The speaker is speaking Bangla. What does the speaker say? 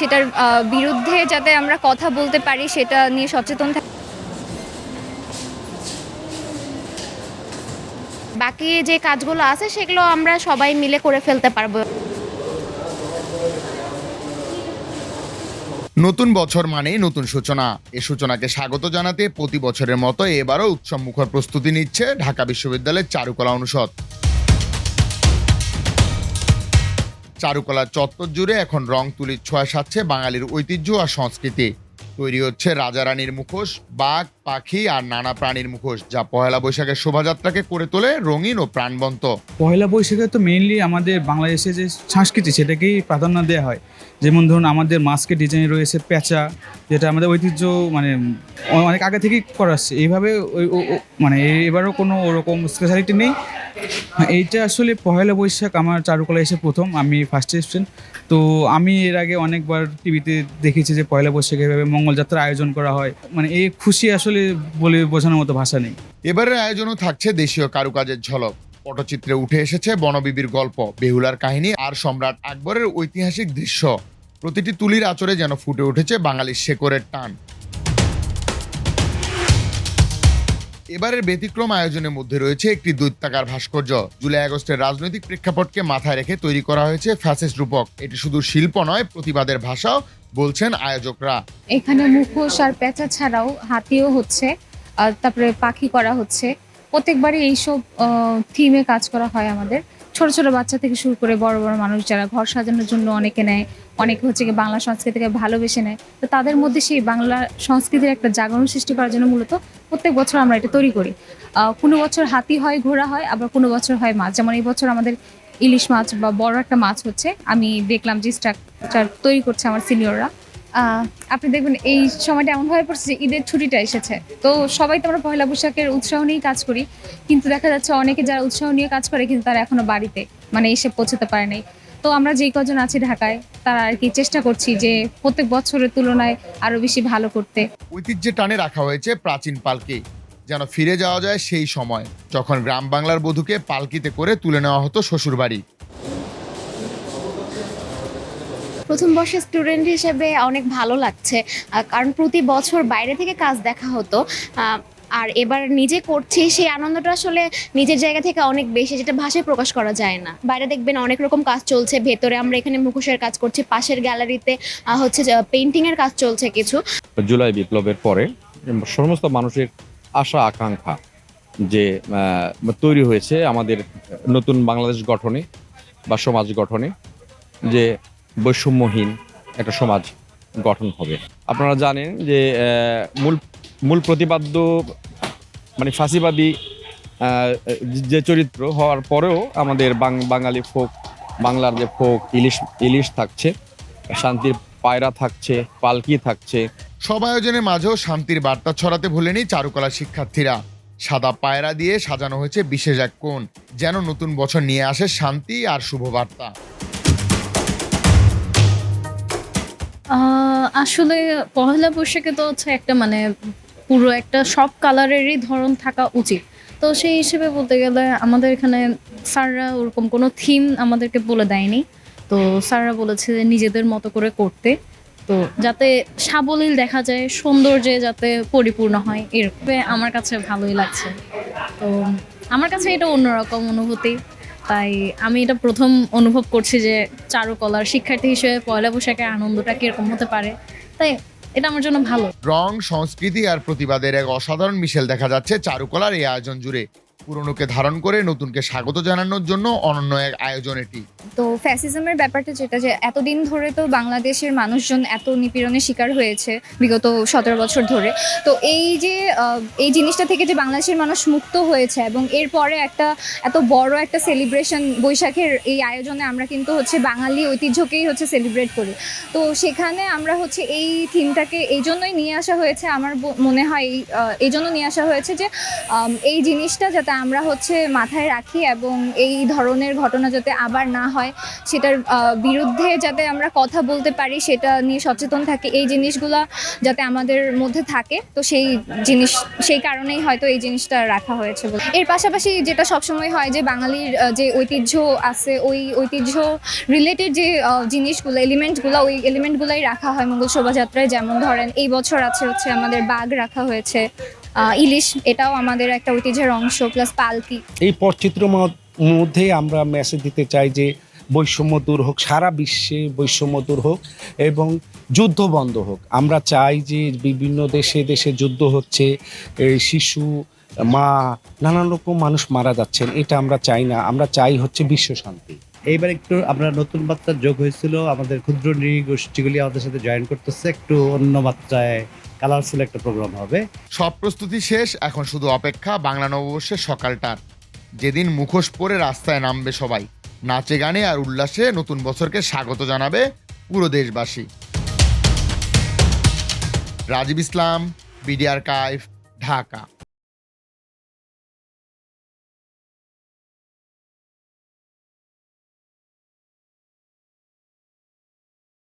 সেটার বিরুদ্ধে যাতে আমরা কথা বলতে পারি সেটা নিয়ে সচেতন থাকি বাকি যে কাজগুলো আছে সেগুলো আমরা সবাই মিলে করে ফেলতে পারব। নতুন বছর মানেই নতুন সূচনা। এ সূচনাকে স্বাগত জানাতে প্রতি বছরের মতো এবারও উৎসব মুখর প্রস্তুতি নিচ্ছে ঢাকা বিশ্ববিদ্যালয়ের চারুকলা অনুষদ। চারুকলার চত্বর জুড়ে এখন রং তুলির ছোঁয়া সাচ্ছে বাঙালির ঐতিহ্য আর সংস্কৃতি। তৈরি হচ্ছে রাজারানীর মুখোশ, বাঘ, পাখি আর নানা প্রাণীর মুখোশ, যা পহেলা বৈশাখের শোভাযাত্রাকে করে তোলে রঙিন ও প্রাণবন্ত। পয়লা বৈশাখে তো মেইনলি আমাদের বাংলাদেশে যে সংস্কৃতি, সেটাকেই প্রাধান্য দেওয়া হয়। যেমন ধরুন আমাদের মাস্কের ডিজাইন রয়েছে পেঁচা যেটা আমাদের ঐতিহ্য মানে অনেক আগে থেকেই করা আসছে এইভাবে মানে এবারও কোনো ওরকম স্পেশালিটি নেই। এইটা আসলে পহেলা বৈশাখ আমার চারুকলা এসে প্রথম, আমি ফার্স্ট স্টুডেন্ট তো আমি এর আগে অনেকবার টিভিতে দেখেছি যে পয়লা বৈশাখে এভাবে মঙ্গলযাত্রার আয়োজন করা হয়। মানে এই খুশি আসলে বলে বোঝানোর মতো ভাষা নেই। এবারের আয়োজনও থাকছে দেশীয় কারুকাজের ঝলক। পটচিত্রে উঠে এসেছে বনবিবির গল্প, বেহুলার কাহিনী আর সম্রাট আকবরের ঐতিহাসিক দৃশ্য। প্রতিটি তুলির আচরে যেন ফুটে উঠেছে বাঙালির শেকরের টান। এবারের ব্যতিক্রম আয়োজনের মধ্যে রয়েছে একটি দৈত্যাকার ভাস্কর্য। জুলাই আগস্টের রাজনৈতিক প্রেক্ষাপটকে মাথায় রেখে তৈরি করা হয়েছে ফ্যাসেস রূপক। এটি শুধু শিল্প নয়, প্রতিবাদের ভাষাও বলছেন আয়োজকরা। এখানে মুখোশ আর পেঁচা ছাড়াও হাতিও হচ্ছে, আর তারপরে পাখি করা হচ্ছে। প্রত্যেকবারই এইসব থিমে কাজ করা হয় আমাদের। ছোট ছোট বাচ্চা থেকে শুরু করে বড় বড় মানুষ যারা ঘর সাজানোর জন্য অনেকে নেয়, অনেকে হচ্ছে কি বাংলা সংস্কৃতিকে ভালোবেসে নেয়। তো তাদের মধ্যে সেই বাংলা সংস্কৃতির একটা জাগরণ সৃষ্টি করার জন্য মূলত প্রত্যেক বছর আমরা এটা তৈরি করি। কোনো বছর হাতি হয়, ঘোড়া হয়, আবার কোনো বছর হয় মাছ। যেমন এই বছর আমাদের ইলিশ মাছ বা বড় একটা মাছ হচ্ছে, আমি দেখলাম যে স্ট্রাকচার তৈরি করছে আমার সিনিয়ররা আপনি দেখবেন এই সময়টা এমন হয়ে পড়ছে যে ঈদের ছুটিটা এসেছে। তো সবাই তো আমরা পয়লা বৈশাখের উৎসাহ নিয়েই কাজ করি, কিন্তু দেখা যাচ্ছে অনেকে যারা উৎসাহ নিয়ে কাজ করে, কিন্তু তারা এখনও বাড়িতে মানে এসে পৌঁছতে পারে নাই। তো আমরা যেই কজন আছি ঢাকায়, তারা আর কি চেষ্টা করছি যে প্রত্যেক বছরের তুলনায় আরও বেশি ভালো করতে। ঐতিহ্যের টানে রাখা হয়েছে প্রাচীন পালকি। যেন ফিরে যাওয়া যায় সেই সময়, যখন গ্রাম বাংলার বধূকে পালকিতে করে তুলে নেওয়া হতো শ্বশুরবাড়ি। প্রথম বর্ষের স্টুডেন্ট হিসেবে অনেক ভালো লাগছে। কারণ প্রতি বছর বাইরে থেকে কাজ দেখা হতো। আর এবার নিজে করছি, সেই আনন্দটা আসলে নিজের জায়গা থেকে অনেক বেশি, যেটা ভাষায় প্রকাশ করা যায় না। বাইরে দেখবেন অনেক রকম কাজ চলছে, ভেতরে আমরা এখানে মুখোশের কাজ করছি, পাশের গ্যালারিতে হচ্ছে পেন্টিং এর কাজ চলছে কিছু। জুলাই বিপ্লবের পরে সমস্ত মানুষের আশা, আকাঙ্ক্ষা যে তৈরি হয়েছে আমাদের নতুন বাংলাদেশ গঠনে বা সমাজ গঠনে, যে বৈষম্যহীন একটা সমাজ গঠন হবে। আপনারা জানেন যে মূল মূল প্রতিপাদ্য মানে ফাঁসিবাদী যে চরিত্র হওয়ার পরেও আমাদের বাঙালি ফোক বাংলার যে ফোক ইলিশ ইলিশ থাকছে, শান্তির পায়রা থাকছে, পালকি থাকছে। সব আয়োজনের মাঝেও শান্তির বার্তা ছড়াতে ভুলেনি চারুকলা শিক্ষার্থীরা। সাদা পায়রা দিয়ে সাজানো হয়েছে বিশেষ এক কোণ, যেন নতুন বছর নিয়ে আসে শান্তি আর শুভ আসলে পহেলা বৈশাখে তো হচ্ছে একটা মানে পুরো একটা সব কালারেরই ধরন থাকা উচিত। তো সেই হিসেবে বলতে গেলে আমাদের এখানে স্যাররা ওরকম কোনো থিম আমাদেরকে বলে দেয়নি। তো স্যাররা বলেছে যে নিজেদের মতো করে করতে। তো যাতে সাবলীল দেখা যায়, সৌন্দর্যে যাতে পরিপূর্ণ হয় এরকম আমার কাছে ভালোই লাগছে। তো আমার কাছে এটা অন্যরকম অনুভূতি। তাই আমি এটা প্রথম অনুভব করছি যে চারুকলার শিক্ষার্থী হিসেবে পয়লা বৈশাখের আনন্দটা কীরকম হতে পারে। তাই এটা আমার জন্য ভালো। রং, সংস্কৃতি আর প্রতিবাদের এক অসাধারণ মিশেল দেখা যাচ্ছে চারুকলার এই আয়োজন জুড়ে। পুরনোকে ধারণ করে নতুনকে স্বাগত জানানোর জন্য অনন্য এক আয়োজন এটি। তো ফ্যাসিজমের ব্যাপারটা যেটা যে এতদিন ধরে তো বাংলাদেশের মানুষজন এত নিপীড়নের শিকার হয়েছে বিগত সতেরো বছর ধরে। তো এই যে এই জিনিসটা থেকে যে বাংলাদেশের মানুষ মুক্ত হয়েছে এবং এরপরে একটা এত বড় একটা সেলিব্রেশন বৈশাখের এই আয়োজনে আমরা কিন্তু হচ্ছে বাঙালি ঐতিহ্যকেই হচ্ছে সেলিব্রেট করি। তো সেখানে আমরা হচ্ছে এই থিমটাকে এই জন্যই নিয়ে আসা হয়েছে আমার মনে হয় এই, জন্য নিয়ে আসা হয়েছে যে এই জিনিসটা যাতে আমরা হচ্ছে মাথায় রাখি এবং এই ধরনের ঘটনা যাতে আবার না হয়, সেটার বিরুদ্ধে যাতে আমরা কথা বলতে পারি, সেটা নিয়ে সচেতন থাকি, এই জিনিসগুলো যাতে আমাদের মধ্যে থাকে। তো সেই জিনিস, সেই কারণেই হয়তো এই জিনিসটা রাখা হয়েছে বলে। এর পাশাপাশি যেটা সবসময় হয় যে বাঙালির যে ঐতিহ্য আছে, ওই ঐতিহ্য রিলেটেড যে জিনিসগুলো এলিমেন্টগুলো ওই এলিমেন্টগুলোই রাখা হয় মঙ্গল শোভাযাত্রায়। যেমন ধরেন, এই বছর আছে হচ্ছে আমাদের বাঘ রাখা হয়েছে। ইলিশ এটাও আমাদের একটা ঐতিহ্যের অংশ প্লাস পালকি। এই পটচিত্র মধ্যে আমরা মেসেজ দিতে চাই যে বৈষম্য দূর হোক সারা বিশ্বে বৈষম্য দূর হোক এবং যুদ্ধ বন্ধ হোক। আমরা চাই যে বিভিন্ন দেশে দেশে যুদ্ধ হচ্ছে এই শিশু মা নানান রকম মানুষ মারা যাচ্ছেন এটা আমরা চাই না। আমরা চাই হচ্ছে বিশ্ব শান্তি। এইবার একটু আমরা নতুন মাত্রা যোগ হয়েছিল আমাদের ক্ষুদ্র নৃগোষ্ঠীগুলি আমাদের সাথে জয়েন করতেছে একটু অন্য মাত্রায় কালারফুল একটা প্রোগ্রাম হবে। সব প্রস্তুতি শেষ, এখন শুধু অপেক্ষা বাংলা নববর্ষের সকালটার যেদিন মুখোশ পরে রাস্তায় নামবে সবাই। নাচে গানে আর উল্লাসে নতুন বছরকে স্বাগত জানাবে পুরো দেশবাসী। রাজীব ইসলাম, বিডিআর কাইফ, ঢাকা।